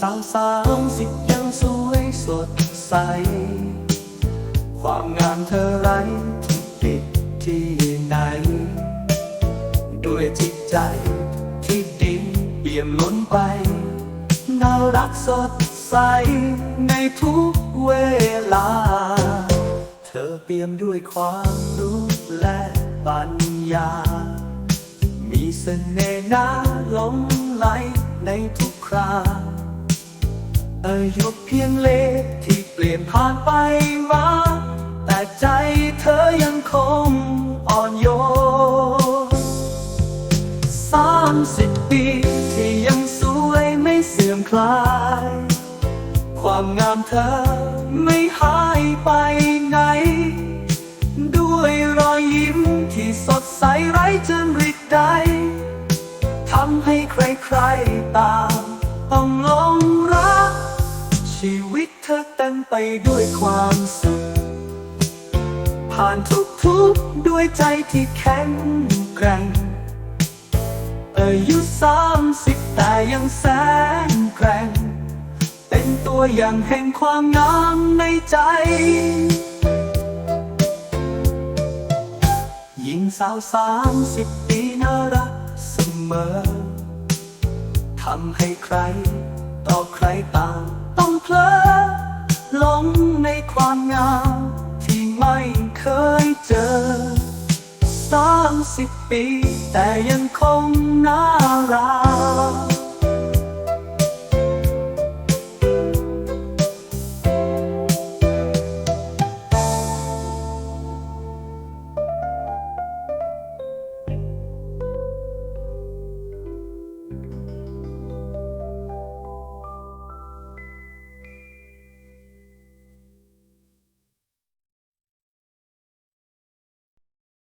สาวสาวสิยังสวยสดใส ความงามเธอไร้ติดที่ไหน ด้วยจิตใจที่ดินเปลี่ยนล้นไป น่ารักสดใสในทุกเวลา เธอเปลี่ยนด้วยความรู้และปัญญา มีเสน่ห์น่าหลงไหลในทุกครา อายุเพียงเล็กที่เปลี่ยนผ่านไปมา แต่ใจเธอยังคงอ่อนโยนสามสิบปีที่ยังสวยไม่เสื่อมคลาย ความงามเธอไม่หายไปไหน ด้วยรอยยิ้มที่สดใสไร้จริตใดทำให้ใครๆตามต้องหลง ชีวิตเธอเต็มไปด้วยความสุข ผ่านทุกๆด้วยใจที่แข็งแกร่งอายุสามสิบแต่ยังแสนแกร่ง เป็นตัวอย่างแห่งความงามในใจ หญิงสาวสามสิบปีน่ารักเสมอ ทำให้ใครต่อใครต่าง เพลอหลงในความงามที่ไม่เคยเจอสามสิบปีแต่ยังคงน่ารัก